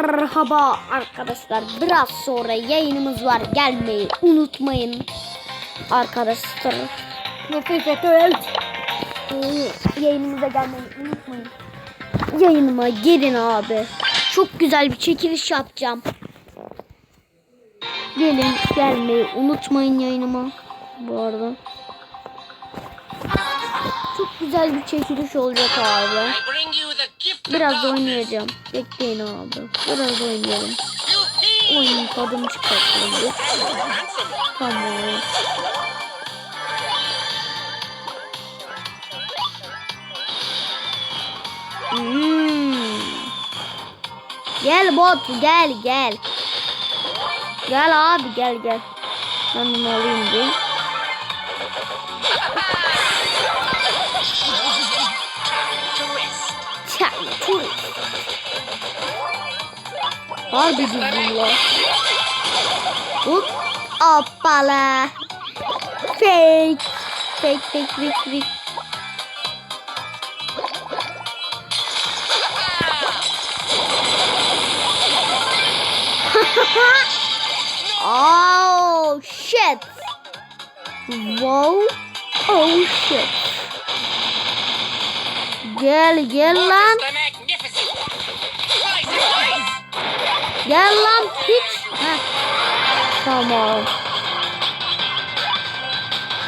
Merhaba arkadaşlar. Biraz sonra yayınımız var. Gelmeyi unutmayın. Arkadaşlar. Nefes et. Yayınımıza gelmeyi unutmayın. Yayınıma gelin abi. Çok güzel bir çekiliş yapacağım. Gelin gelmeyi unutmayın yayınıma. Bu arada. Çok güzel bir çekiliş olacak abi. Biraz oynayacağım. Bekleyin abi. Biraz oynayalım. Oyun tadını çıkartalım. Handsome. Tamam. Hmm. Gel bot gel gel. Gel abi gel gel. Ben bunu alayım bir. Turist. Harbi düzgün la. Hop. Hoppala. Fake. Fake fake fake fake. oh shit. Wow. Oh shit. Gel gel lan. Gel lan piç. Heh. Tamam.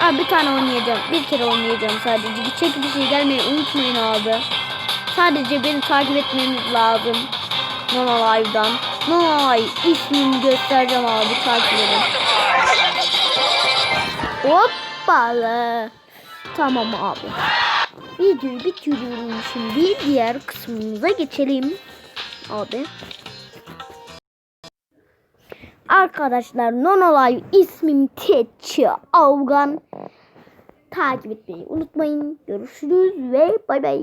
Abi bir tane oynayacağım. Bir kere oynayacağım sadece. Bir çekilişe gelmeyi unutmayın abi. Sadece beni takip etmeniz lazım. Nono Live'dan. Nono Live ismini göstereceğim abi takip edin. Hoppala. Tamam abi. Videoyu bitiriyorum şimdi. Diğer kısmımıza geçelim. Abi. Arkadaşlar Nonolive ismim Tetçi Avgan. Takip etmeyi unutmayın. Görüşürüz ve bay bay.